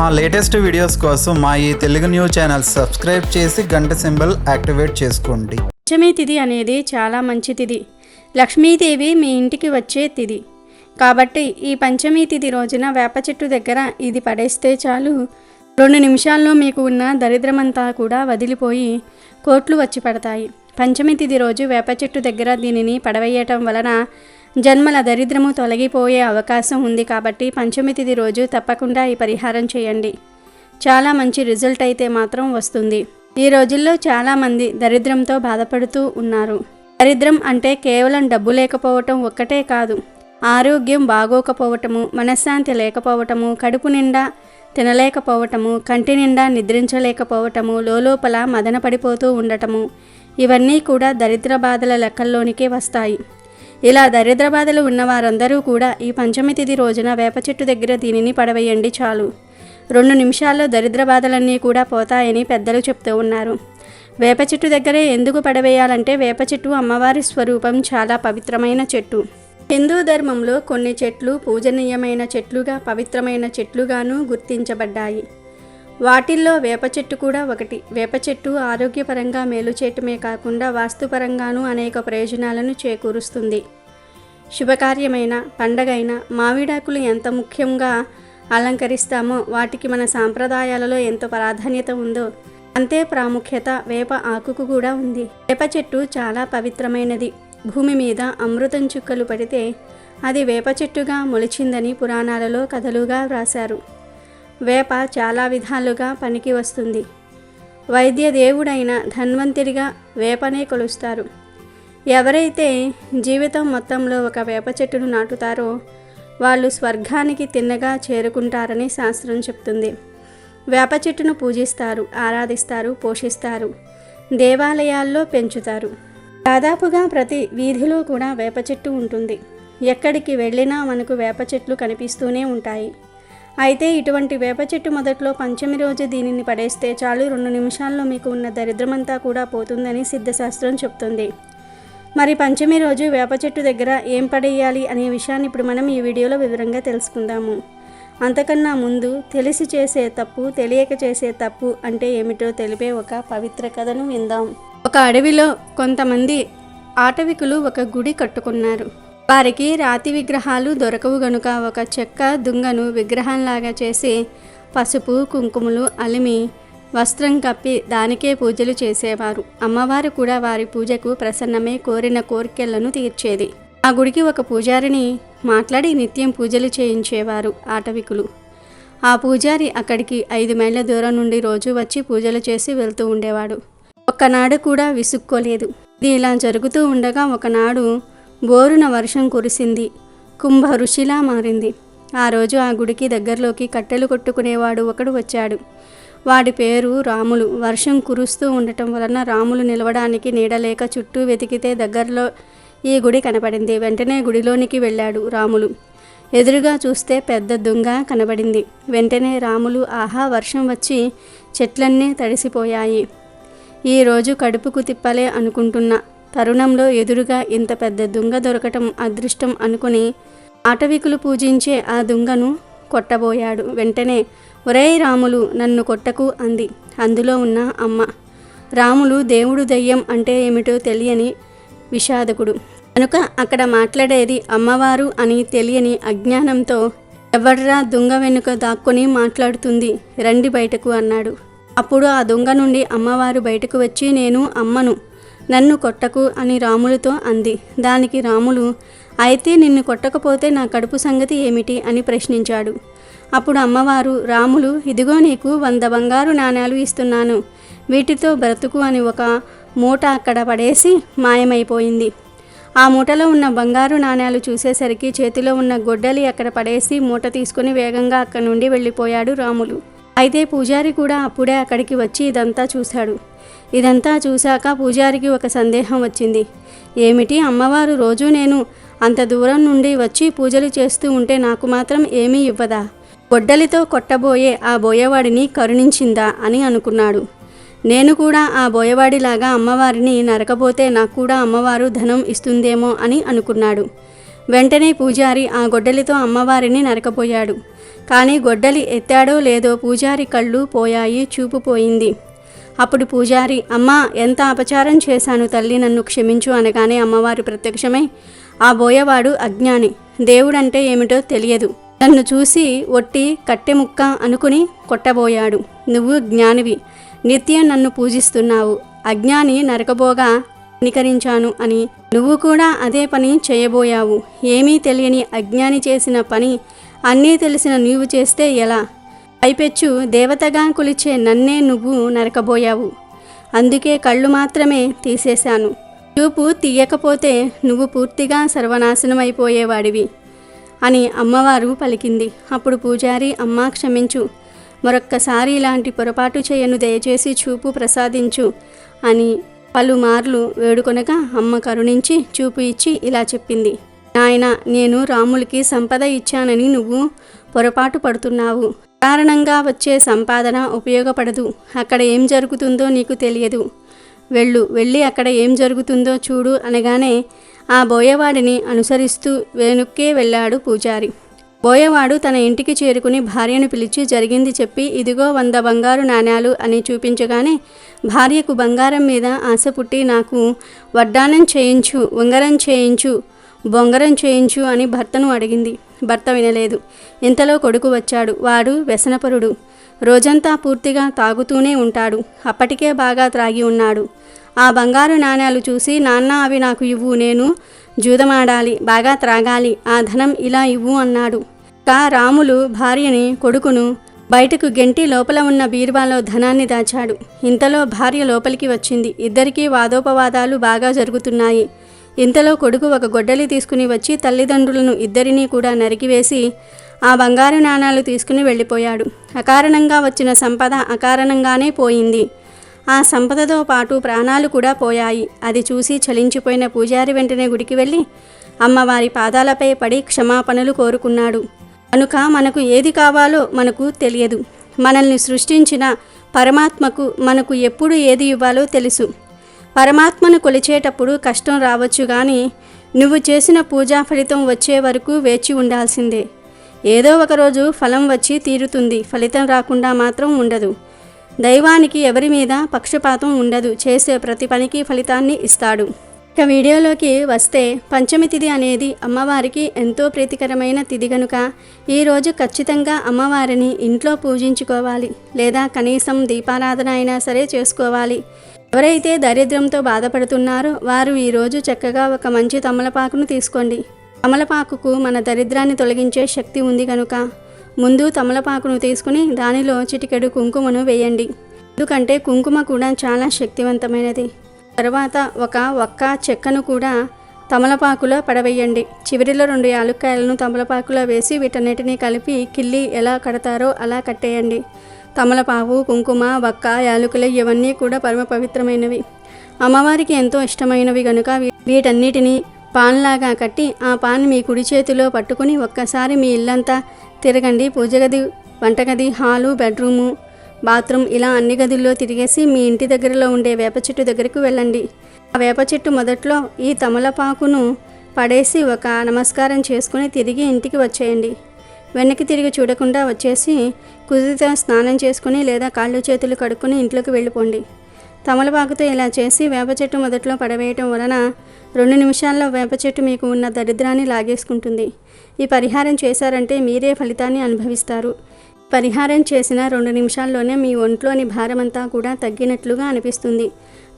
మా latest videos కోసం మా ఈ తెలుగు న్యూస్ ఛానల్ సబ్స్క్రైబ్ చేసి గంట సింబల్ యాక్టివేట్ చేసుకోండి. పంచమి తిథి అనేది చాలా మంచి తిథి లక్ష్మీదేవి మీ ఇంటికి వచ్చే తిథి కాబట్టి ఈ పంచమీ తిథి రోజున వేప చెట్టు దగ్గర ఇది పడేస్తే చాలు. రెండు నిమిషాల్లో మీకు ఉన్న దరిద్రమంతా కూడా వదిలిపోయి కోట్లు వచ్చి పడతాయి. పంచమి తిథి రోజు వేప చెట్టు దగ్గర దీనిని పడవేయటం వలన జన్మల దరిద్రము తొలగిపోయే అవకాశం ఉంది కాబట్టి పంచమి తిథి రోజు తప్పకుండా ఈ పరిహారం చేయండి. చాలా మంచి రిజల్ట్ అయితే మాత్రం వస్తుంది. ఈ రోజుల్లో చాలామంది దరిద్రంతో బాధపడుతూ ఉన్నారు. దరిద్రం అంటే కేవలం డబ్బు లేకపోవటం ఒక్కటే కాదు. ఆరోగ్యం బాగోకపోవటము మనశ్శాంతి లేకపోవటము కడుపు నిండా తినలేకపోవటము కంటి నిండా నిద్రించలేకపోవటము లోపల మదన పడిపోతూ ఉండటము ఇవన్నీ కూడా దరిద్ర బాధల లెక్కల్లోనికే వస్తాయి. ఇలా దరిద్ర బాధలు ఉన్న వారందరూ కూడా ఈ పంచమి తిథి రోజున వేప చెట్టు దగ్గర దీనిని పడవేయండి చాలు. రెండు నిమిషాల్లో దరిద్ర బాధలన్నీ కూడా పోతాయని పెద్దలు చెప్తూ ఉన్నారు. వేప చెట్టు దగ్గరే ఎందుకు పడవేయాలంటే వేప చెట్టు అమ్మవారి స్వరూపం చాలా పవిత్రమైన చెట్టు. హిందూ ధర్మంలో కొన్ని చెట్లు పూజనీయమైన చెట్లుగా పవిత్రమైన చెట్లుగాను గుర్తించబడ్డాయి. వాటిల్లో వేప చెట్టు కూడా ఒకటి. వేప చెట్టు ఆరోగ్యపరంగా మేలు చేయటమే కాకుండా వాస్తుపరంగానూ అనేక ప్రయోజనాలను చేకూరుస్తుంది. శుభకార్యమైన పండగైన మామిడాకులు ఎంత ముఖ్యంగా అలంకరిస్తామో వాటికి మన సాంప్రదాయాలలో ఎంత ప్రాధాన్యత ఉందో అంతే ప్రాముఖ్యత వేప ఆకుకు కూడా ఉంది. వేప చెట్టు చాలా పవిత్రమైనది. భూమి మీద అమృతం చుక్కలు పడితే అది వేప చెట్టుగా మొలిచిందని పురాణాలలో కథలుగా వ్రాశారు. వేప చాలా విధాలుగా పనికి వస్తుంది. వైద్య దేవుడైన ధన్వంతరిగా వేపనే కొలుస్తారు. ఎవరైతే జీవితం మొత్తంలో ఒక వేప చెట్టును నాటుతారో వాళ్ళు స్వర్గానికి తిన్నగా చేరుకుంటారని శాస్త్రం చెప్తుంది. వేప చెట్టును పూజిస్తారు ఆరాధిస్తారు పోషిస్తారు దేవాలయాల్లో పెంచుతారు. దాదాపుగా ప్రతి వీధిలో కూడా వేప చెట్టు ఉంటుంది. ఎక్కడికి వెళ్ళినా మనకు వేప చెట్లు కనిపిస్తూనే ఉంటాయి. అయితే ఇటువంటి వేప చెట్టు మొదట్లో పంచమి రోజు దీనిని పడేస్తే చాలు రెండు నిమిషాల్లో మీకు ఉన్న దరిద్రమంతా కూడా పోతుందని సిద్ధశాస్త్రం చెప్తుంది. మరి పంచమి రోజు వేప చెట్టు దగ్గర ఏం పడేయాలి అనే విషయాన్ని ఇప్పుడు మనం ఈ వీడియోలో వివరంగా తెలుసుకుందాము. అంతకన్నా ముందు తెలిసి చేసే తప్పు తెలియక చేసే తప్పు అంటే ఏమిటో తెలిపే ఒక పవిత్ర కథను విందాం. ఒక అడవిలో కొంతమంది ఆటవికులు ఒక గుడి కట్టుకున్నారు. వారికి రాతి విగ్రహాలు దొరకవు గనుక ఒక చెక్క దుంగను విగ్రహంలాగా చేసి పసుపు కుంకుమలు అలిమి వస్త్రం కప్పి దానికే పూజలు చేసేవారు. అమ్మవారు కూడా వారి పూజకు ప్రసన్నమే కోరిన కోరికలను తీర్చేది. ఆ గుడికి ఒక పూజారిని మాట్లాడి నిత్యం పూజలు చేయించేవారు ఆటవికులు. ఆ పూజారి అక్కడికి ఐదు మైళ్ళ దూరం నుండి రోజు వచ్చి పూజలు చేసి వెళ్తూ ఉండేవాడు. ఒక్కనాడు కూడా విసుక్కోలేదు. ఇది ఇలా జరుగుతూ ఉండగా ఒకనాడు బోరున వర్షం కురిసింది. కుంభ ఋషిలా మారింది. ఆ రోజు ఆ గుడికి దగ్గరలోకి కట్టెలు కొట్టుకునేవాడు ఒకడు వచ్చాడు. వాడి పేరు రాములు. వర్షం కురుస్తూ ఉండటం వలన రాములు నిలవడానికి నీడలేక చుట్టూ వెతికితే దగ్గరలో ఈ గుడి కనపడింది. వెంటనే గుడిలోనికి వెళ్ళాడు రాములు. ఎదురుగా చూస్తే పెద్ద దొంగ కనబడింది. వెంటనే రాములు ఆహా వర్షం వచ్చి చెట్లన్నీ తడిసిపోయాయి. ఈరోజు కడుపుకు తిప్పలే అనుకుంటున్న. తరుణంలో ఎదురుగా ఇంత పెద్ద దుంగ దొరకటం అదృష్టం అనుకుని ఆటవికులు పూజించే ఆ దుంగను కొట్టబోయాడు. వెంటనే ఒరేయ్ రాములు నన్ను కొట్టకు అంది. అందులో ఉన్న అమ్మ. రాములు దేవుడు దయ్యం అంటే ఏమిటో తెలియని విషాదకుడు. కనుక అక్కడ మాట్లాడేది అమ్మవారు అని తెలియని అజ్ఞానంతో ఎవర్రా దొంగ వెనుక దాక్కొని మాట్లాడుతుంది? రండి బయటకు అన్నాడు. అప్పుడు ఆ దొంగ నుండి అమ్మవారు బయటకు వచ్చి నేను అమ్మను నన్ను కొట్టకు అని రాములతో అంది. దానికి రాములు అయితే నిన్ను కొట్టకపోతే నా కడుపు సంగతి ఏమిటి అని ప్రశ్నించాడు. అప్పుడు అమ్మవారు రాములు ఇదిగో నీకు వంద బంగారు నాణ్యాలు ఇస్తున్నాను. వీటితో బ్రతుకు అని ఒక మూట అక్కడ పడేసి మాయమైపోయింది. ఆ మూటలో ఉన్న బంగారు నాణ్యాలు చూసేసరికి చేతిలో ఉన్న గొడ్డలి అక్కడ పడేసి మూట తీసుకుని వేగంగా అక్కడి నుండి వెళ్ళిపోయాడు రాములు. అయితే పూజారి కూడా అప్పుడే అక్కడికి వచ్చి ఇదంతా చూశాడు. ఇదంతా చూశాక పూజారికి ఒక సందేహం వచ్చింది. ఏమిటి అమ్మవారు రోజు నేను అంత దూరం నుండి వచ్చి పూజలు చేస్తూ ఉంటే నాకు మాత్రం ఏమీ ఇవ్వదా? గొడ్డలితో కొట్టబోయే ఆ బోయవాడిని కరుణించిందా అని అనుకున్నాడు. నేను కూడా ఆ బోయవాడిలాగా అమ్మవారిని నరకపోతే నాకు కూడా అమ్మవారు ధనం ఇస్తుందేమో అని అనుకున్నాడు. వెంటనే పూజారి ఆ గొడ్డలితో అమ్మవారిని నరకపోయాడు. కానీ గొడ్డలి ఎత్తాడో లేదో పూజారి కళ్ళు పోయాయి చూపు పోయింది. అప్పుడు పూజారి అమ్మా ఎంత అపచారం చేశాను తల్లి నన్ను క్షమించు అనగానే అమ్మవారు ప్రత్యక్షమై ఆ బోయవాడు అజ్ఞాని. దేవుడంటే ఏమిటో తెలియదు. నన్ను చూసి ఒట్టి కట్టె ముక్క అనుకుని కొట్టబోయాడు. నువ్వు జ్ఞానివి. నిత్యం నన్ను పూజిస్తున్నావు. అజ్ఞాని నరకబోగా నికరించాను అని. నువ్వు కూడా అదే పని చేయబోయావు. ఏమీ తెలియని అజ్ఞాని చేసిన పని అన్నీ తెలిసిన నీవు చేస్తే ఎలా? పైపెచ్చు దేవతగా కొలిచే నన్నే నువ్వు నరకబోయావు. అందుకే కళ్ళు మాత్రమే తీసేశాను. చూపు తీయకపోతే నువ్వు పూర్తిగా సర్వనాశనమైపోయేవాడివి. అని అమ్మవారు పలికింది. అప్పుడు పూజారి అమ్మ క్షమించు. మరొక్కసారి ఇలాంటి పొరపాటు చేయను. దయచేసి చూపు ప్రసాదించు అని పలుమార్లు వేడుకొనగా అమ్మ కరుణించి చూపు ఇచ్చి ఇలా చెప్పింది. నాయన నేను రాములకి సంపద ఇచ్చానని నువ్వు పొరపాటు పడుతున్నావు. కారణంగా వచ్చే సంపాదన ఉపయోగపడదు. అక్కడ ఏం జరుగుతుందో నీకు తెలియదు. వెళ్ళు. వెళ్ళి అక్కడ ఏం జరుగుతుందో చూడు అనగానే ఆ బోయవాడిని అనుసరిస్తూ వెనుక్కే వెళ్ళాడు పూజారి. బోయవాడు తన ఇంటికి చేరుకుని భార్యను పిలిచి జరిగింది చెప్పి ఇదిగో వంద బంగారు నాణ్యాలు అని చూపించగానే భార్యకు బంగారం మీద ఆశ పుట్టి నాకు వడ్డానం చేయించు ఉంగరం చేయించు బొంగరం చేయించు అని భర్తను అడిగింది. భర్త వినలేదు. ఇంతలో కొడుకు వచ్చాడు. వాడు వ్యసనపరుడు. రోజంతా పూర్తిగా తాగుతూనే ఉంటాడు. అప్పటికే బాగా త్రాగి ఉన్నాడు. ఆ బంగారు నాణ్యాలు చూసి నాన్న అవి నాకు ఇవ్వు నేను జూదమాడాలి బాగా త్రాగాలి ఆ ధనం ఇలా ఇవ్వు అన్నాడు. కా రాములు భార్యని కొడుకును బయటకు గెంటి లోపల ఉన్న బీరువాలో ధనాన్ని దాచాడు. ఇంతలో భార్య లోపలికి వచ్చింది. ఇద్దరికీ వాదోపవాదాలు బాగా జరుగుతున్నాయి. ఇంతలో కొడుకు ఒక గొడ్డలి తీసుకుని వచ్చి తల్లిదండ్రులను ఇద్దరినీ కూడా నరికివేసి ఆ బంగారు నాణాలు తీసుకుని వెళ్ళిపోయాడు. అకారణంగా వచ్చిన సంపద అకారణంగానే పోయింది. ఆ సంపదతో పాటు ప్రాణాలు కూడా పోయాయి. అది చూసి చలించిపోయిన పూజారి వెంటనే గుడికి వెళ్ళి అమ్మవారి పాదాలపై పడి క్షమాపణలు కోరుకున్నాడు. కనుక మనకు ఏది కావాలో మనకు తెలియదు. మనల్ని సృష్టించిన పరమాత్మకు మనకు ఎప్పుడు ఏది ఇవ్వాలో తెలుసు. పరమాత్మను కొలిచేటప్పుడు కష్టం రావచ్చు కానీ నువ్వు చేసిన పూజా ఫలితం వచ్చే వరకు వేచి ఉండాల్సిందే. ఏదో ఒకరోజు ఫలం వచ్చి తీరుతుంది. ఫలితం రాకుండా మాత్రం ఉండదు. దైవానికి ఎవరి మీద పక్షపాతం ఉండదు. చేసే ప్రతి పనికి ఫలితాన్ని ఇస్తాడు. ఇక వీడియోలోకి వస్తే పంచమి తిథి అనేది అమ్మవారికి ఎంతో ప్రీతికరమైన తిథి గనుక ఈరోజు ఖచ్చితంగా అమ్మవారిని ఇంట్లో పూజించుకోవాలి. లేదా కనీసం దీపారాధన అయినా సరే చేసుకోవాలి. ఎవరైతే దరిద్రంతో బాధపడుతున్నారో వారు ఈరోజు చక్కగా ఒక మంచి తమలపాకును తీసుకోండి. తమలపాకుకు మన దరిద్రాన్ని తొలగించే శక్తి ఉంది కనుక ముందు తమలపాకును తీసుకుని దానిలో చిటికెడు కుంకుమను వేయండి. ఎందుకంటే కుంకుమ కూడా చాలా శక్తివంతమైనది. తర్వాత ఒక ఒక్క చెక్కను కూడా తమలపాకులో పడవేయండి. చివరిలో రెండు యాలుక్కాయలను తమలపాకులో వేసి వీటన్నిటినీ కలిపి కిల్లి ఎలా కడతారో అలా కట్టేయండి. తమలపాకు కుంకుమ వక్క యాలకులు ఇవన్నీ కూడా పరమ పవిత్రమైనవి అమ్మవారికి ఎంతో ఇష్టమైనవి కనుక వీటన్నిటినీ వీటన్నిటిని పాన్లాగా కట్టి ఆ పాన్ మీ కుడి చేతిలో పట్టుకుని ఒక్కసారి మీ ఇల్లంతా తిరగండి. పూజ గది వంటగది హాలు బెడ్రూము బాత్రూమ్ ఇలా అన్ని గదుల్లో తిరిగేసి మీ ఇంటి దగ్గరలో ఉండే వేప చెట్టు దగ్గరకు వెళ్ళండి. ఆ వేప చెట్టు మొదట్లో ఈ తమలపాకును పడేసి ఒక నమస్కారం చేసుకుని తిరిగి ఇంటికి వచ్చేయండి. వెనక్కి తిరిగి చూడకుండా వచ్చేసి కుదిరితే స్నానం చేసుకుని లేదా కాళ్ళు చేతులు కడుక్కొని ఇంట్లోకి వెళ్ళిపోండి. తమలపాకుతో ఇలా చేసి వేప చెట్టు మొదట్లో పడవేయటం వలన రెండు నిమిషాల్లో వేప చెట్టు మీకు ఉన్న దరిద్రాన్ని లాగేసుకుంటుంది. ఈ పరిహారం చేశారంటే మీరే ఫలితాన్ని అనుభవిస్తారు. పరిహారం చేసిన రెండు నిమిషాల్లోనే మీ ఒంట్లోని భారమంతా కూడా తగ్గినట్లుగా అనిపిస్తుంది.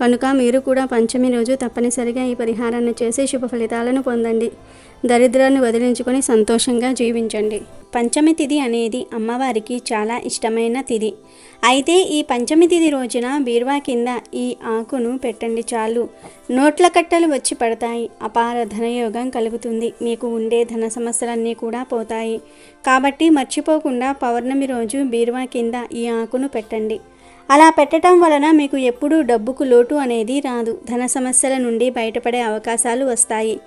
కనుక మీరు కూడా పంచమి రోజు తప్పనిసరిగా ఈ పరిహారాన్ని చేసి శుభ ఫలితాలను పొందండి. దరిద్రాన్ని వదిలించుకొని సంతోషంగా జీవించండి. పంచమి తిథి అనేది అమ్మవారికి చాలా ఇష్టమైన తిథి అయితే ఈ పంచమి తిథి రోజున బీరువా కింద ఈ ఆకును పెట్టండి చాలు. నోట్ల కట్టలు వచ్చి పడతాయి. అపార ధనయోగం కలుగుతుంది. మీకు ఉండే ధన సమస్యలన్నీ కూడా పోతాయి. కాబట్టి మర్చిపోకుండా పౌర్ణమి రోజు బీరువా కింద ఈ ఆకును పెట్టండి. అలా పెట్టడం వలన మీకు ఎప్పుడూ డబ్బుకు లోటు అనేది రాదు. ధన సమస్యల నుండి బయటపడే అవకాశాలు వస్తాయి.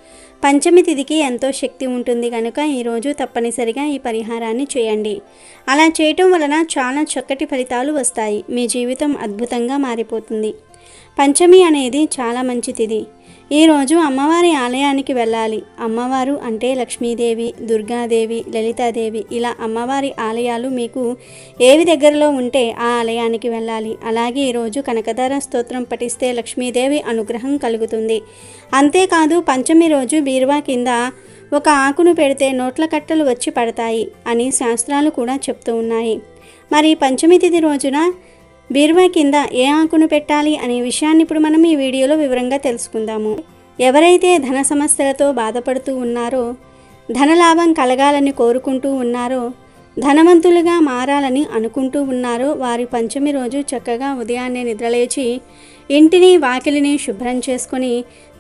పంచమి తిథికి ఎంతో శక్తి ఉంటుంది కనుక ఈరోజు తప్పనిసరిగా ఈ పరిహారాన్ని చేయండి. అలా చేయటం వలన చాలా చక్కటి ఫలితాలు వస్తాయి. మీ జీవితం అద్భుతంగా మారిపోతుంది. పంచమి అనేది చాలా మంచి తిథి. ఈరోజు అమ్మవారి ఆలయానికి వెళ్ళాలి. అమ్మవారు అంటే లక్ష్మీదేవి దుర్గాదేవి లలితాదేవి ఇలా అమ్మవారి ఆలయాలు మీకు ఏవి దగ్గరలో ఉంటే ఆ ఆలయానికి వెళ్ళాలి. అలాగే ఈరోజు కనకదార స్తోత్రం పఠిస్తే లక్ష్మీదేవి అనుగ్రహం కలుగుతుంది. అంతేకాదు పంచమి రోజు బీరువా కింద ఒక ఆకును పెడితే నోట్ల కట్టలు వచ్చి పడతాయి అని శాస్త్రాలు కూడా చెప్తూ ఉన్నాయి. మరి పంచమి తిథి రోజున బీరువా కింద ఏ ఆకును పెట్టాలి అనే విషయాన్ని ఇప్పుడు మనం ఈ వీడియోలో వివరంగా తెలుసుకుందాము. ఎవరైతే ధన సమస్యలతో బాధపడుతూ ఉన్నారో ధనలాభం కలగాలని కోరుకుంటూ ఉన్నారో ధనవంతులుగా మారాలని అనుకుంటూ ఉన్నారో వారి పంచమి రోజు చక్కగా ఉదయాన్నే నిద్రలేచి ఇంటిని వాకిలిని శుభ్రం చేసుకొని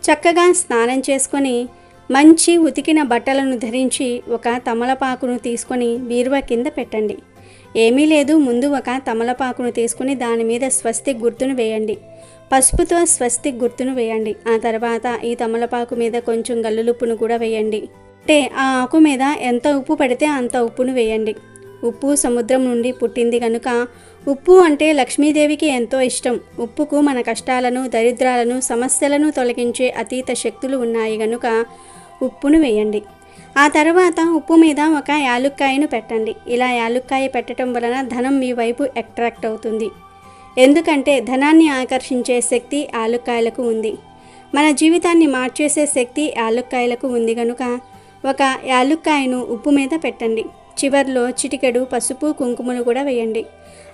చక్కగా స్నానం చేసుకొని మంచి ఉతికిన బట్టలను ధరించి ఒక తమలపాకును తీసుకొని బీరువా కింద పెట్టండి. ఏమీ లేదు. ముందు ఒక తమలపాకును తీసుకుని దాని మీద స్వస్తిక్ గుర్తును వేయండి. పసుపుతో స్వస్తిక్ గుర్తును వేయండి. ఆ తర్వాత ఈ తమలపాకు మీద కొంచెం గల్లులుప్పును కూడా వేయండి. అంటే ఆ ఆకు మీద ఎంత ఉప్పు పడితే అంత ఉప్పును వేయండి. ఉప్పు సముద్రం నుండి పుట్టింది కనుక ఉప్పు అంటే లక్ష్మీదేవికి ఎంతో ఇష్టం. ఉప్పుకు మన కష్టాలను దరిద్రాలను సమస్యలను తొలగించే అతీత శక్తులు ఉన్నాయి కనుక ఉప్పును వేయండి. ఆ తర్వాత ఉప్పు మీద ఒక యాలుక్కాయను పెట్టండి. ఇలా యాలుక్కాయ పెట్టడం వలన ధనం మీ వైపు అట్రాక్ట్ అవుతుంది. ఎందుకంటే ధనాన్ని ఆకర్షించే శక్తి యాలుక్కాయలకు ఉంది. మన జీవితాన్ని మార్చేసే శక్తి యాలుక్కాయలకు ఉంది కనుక ఒక యాలుక్కాయను ఉప్పు మీద పెట్టండి. చివర్లో చిటికెడు పసుపు కుంకుమలు కూడా వేయండి.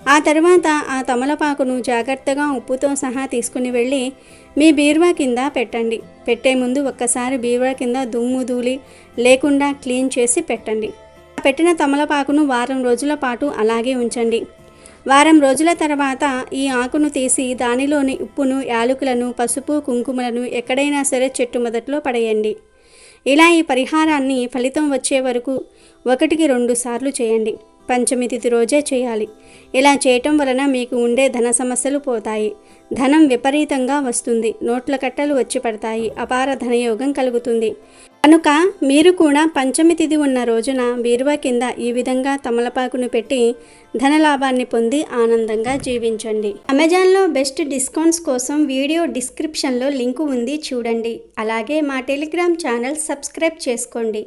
ఆ తర్వాత ఆ తమలపాకును జాగ్రత్తగా ఉప్పుతో సహా తీసుకుని వెళ్ళి మీ బీరువా కింద పెట్టండి. పెట్టే ముందు ఒక్కసారి బీరువా కింద దుమ్ము ధూళి లేకుండా క్లీన్ చేసి పెట్టండి. పెట్టిన తమలపాకును వారం రోజుల పాటు అలాగే ఉంచండి. వారం రోజుల తర్వాత ఈ ఆకును తీసి దానిలోని ఉప్పును యాలకులను పసుపు కుంకుమలను ఎక్కడైనా సరే చెట్టు మొదట్లో పడేయండి. ఇలా ఈ పరిహారాన్ని ఫలితం వచ్చే వరకు ఒకటికి రెండు సార్లు చేయండి. పంచమి తిథి రోజే చేయాలి. ఇలా చేయటం వలన మీకు ఉండే ధన సమస్యలు పోతాయి. ధనం విపరీతంగా వస్తుంది. నోట్ల కట్టలు వచ్చి పడతాయి. అపార ధనయోగం కలుగుతుంది. కనుక మీరు కూడా పంచమి తిథి ఉన్న రోజున బీరువా కింద ఈ విధంగా తమలపాకును పెట్టి ధనలాభాన్ని పొంది ఆనందంగా జీవించండి. అమెజాన్లో బెస్ట్ డిస్కౌంట్స్ కోసం వీడియో డిస్క్రిప్షన్లో లింకు ఉంది చూడండి. అలాగే మా టెలిగ్రామ్ ఛానల్ సబ్స్క్రైబ్ చేసుకోండి.